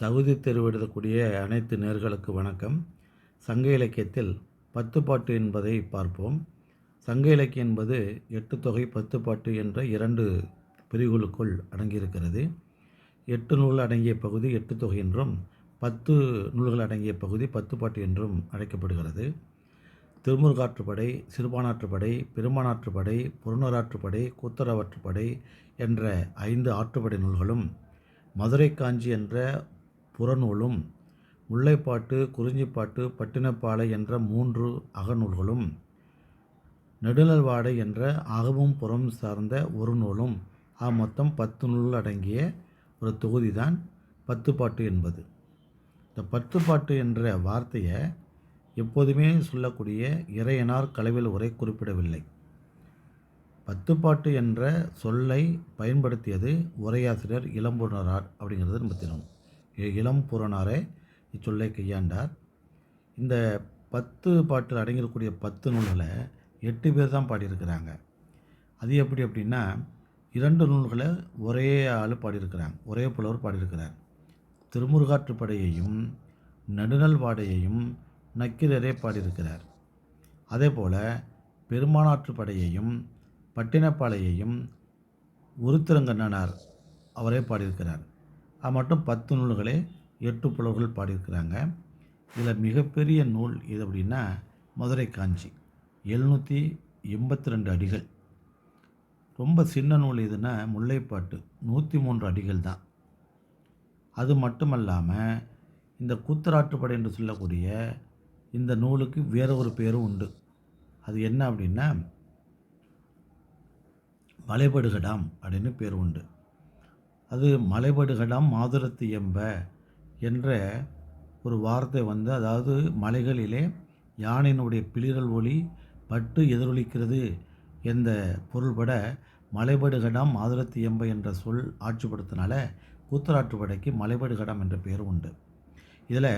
தகுதி தெருவிடக்கூடிய அனைத்து நேர்களுக்கு வணக்கம். சங்க இலக்கியத்தில் பத்து பாட்டு என்பதை பார்ப்போம். சங்க இலக்கியம் என்பது எட்டு தொகை பத்து பாட்டு என்ற இரண்டு பிரிவுகளுக்குள் அடங்கியிருக்கிறது. எட்டு நூல் அடங்கிய பகுதி எட்டு தொகை என்றும் பத்து நூல்கள் அடங்கிய பகுதி பத்து பாட்டு என்றும் அழைக்கப்படுகிறது. திருமுருகாற்றுப்படை சிறுபானாற்றுப்படை பெருமானாற்றுப்படை புறநூறாற்றுப்படை கூத்தரவாற்றுப்படை என்ற ஐந்து ஆற்றுப்படை நூல்களும் மதுரை காஞ்சி என்ற புறநூலும் முல்லைப்பாட்டு குறிஞ்சிப்பாட்டு பட்டினப்பாலை என்ற மூன்று அகநூல்களும் நெடுநல்வாடை என்ற அகமும் புறம் சார்ந்த ஒரு நூலும் ஆக மொத்தம் பத்து நூல் அடங்கிய ஒரு தொகுதி தான் பத்துப்பாட்டு என்பது. இந்த பத்துப்பாட்டு என்ற வார்த்தையை எப்போதுமே சொல்லக்கூடிய இறையனார் கலவில் உரை குறிப்பிடவில்லை. பத்துப்பாட்டு என்ற சொல்லை பயன்படுத்தியது உரையாசிரியர் இளம்பூர்ணரார் அப்படிங்கிறது நம்ம தெரியும் இளம் இளம்புறனாரே இச்சொல்லை கையாண்டார். இந்த பத்து பாட்டில் அடங்கியிருக்கக்கூடிய பத்து நூல்களை எட்டு பேர் தான் பாடியிருக்கிறாங்க. அது எப்படி அப்படின்னா இரண்டு நூல்களை ஒரே ஆள் பாடியிருக்கிறாங்க ஒரே புலவர் பாடியிருக்கிறார். திருமுருகாற்றுப்படையையும் நடுநல் வாடையையும் நக்கீரரே பாடியிருக்கிறார். அதே போல் பெருமானாற்றுப்படையையும் பட்டினப்பாளையையும் உருத்திரங்கண்ணனார் அவரே பாடியிருக்கிறார். அது மட்டும் பத்து நூல்களே எட்டு புலவர்கள் பாடியிருக்கிறாங்க. இதில் மிகப்பெரிய நூல் இது அப்படின்னா மதுரை காஞ்சி. எழுநூற்றி எண்பத்தி ரெண்டு அடிகள். ரொம்ப சின்ன நூல் எதுனா முல்லைப்பாட்டு. நூற்றி மூன்று அடிகள் தான். அது மட்டுமல்லாமல் இந்த கூத்தராட்டுப்படை என்று சொல்லக்கூடிய இந்த நூலுக்கு வேற ஒரு பேரும் உண்டு. அது என்ன அப்படின்னா வளைபடுகடாம் அப்படின்னு பேர் உண்டு. அது மலைபடுகடாம் மாதுரத்து எம்ப என்ற ஒரு வார்த்தை வந்து அதாவது மலைகளிலே யானையினுடைய பிளிரல் ஒளி பட்டு எதிரொலிக்கிறது என்ற பொருள்பட மலைபடுகடாம் மாதுரத்து எம்ப என்ற சொல் ஆட்சிப்படுத்தினால கூத்தராற்றுப்படைக்கு மலைபடுகடாம் என்ற பெயர் உண்டு. இதில்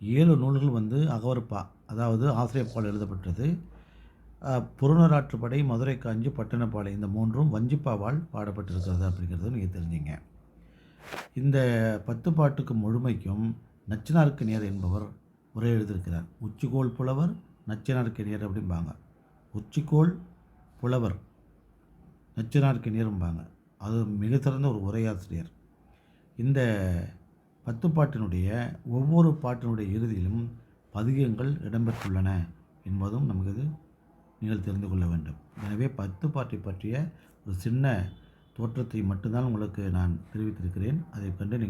ஏழு நூல்கள் வந்து அகவற்பா அதாவது ஆசிரியப்பால் எழுதப்பட்டது. புறநராற்றுப்படை மதுரை காஞ்சி பட்டினப்பாலை இந்த மூன்றும் வஞ்சிப்பாவால் பாடப்பட்டிருக்கிறது அப்படிங்கிறது நீங்கள் தெரிஞ்சுங்க. இந்த பத்து பாட்டுக்கு முழுமைக்கும் நச்சினாருக்கு நேர் என்பவர் உரை எழுதியிருக்கிறார். உச்சிக்கோள் புலவர் நச்சினாருக்கு நேர் அப்படிம்பாங்க. உச்சிக்கோள் புலவர் நச்சினாருக்கு நேரும்பாங்க. அது மிக சிறந்த ஒரு உரையாசிரியர். இந்த பத்து பாட்டினுடைய ஒவ்வொரு பாட்டினுடைய இறுதியிலும் பதிகங்கள் இடம்பெற்றுள்ளன என்பதும் நமக்கு நீங்கள் தெரிந்து கொள்ள வேண்டும். எனவே பத்து பாட்டை பற்றிய ஒரு சின்ன தோற்றத்தை மட்டும்தான் உங்களுக்கு நான் தெரிவித்திருக்கிறேன். அதை கண்டு நீங்கள்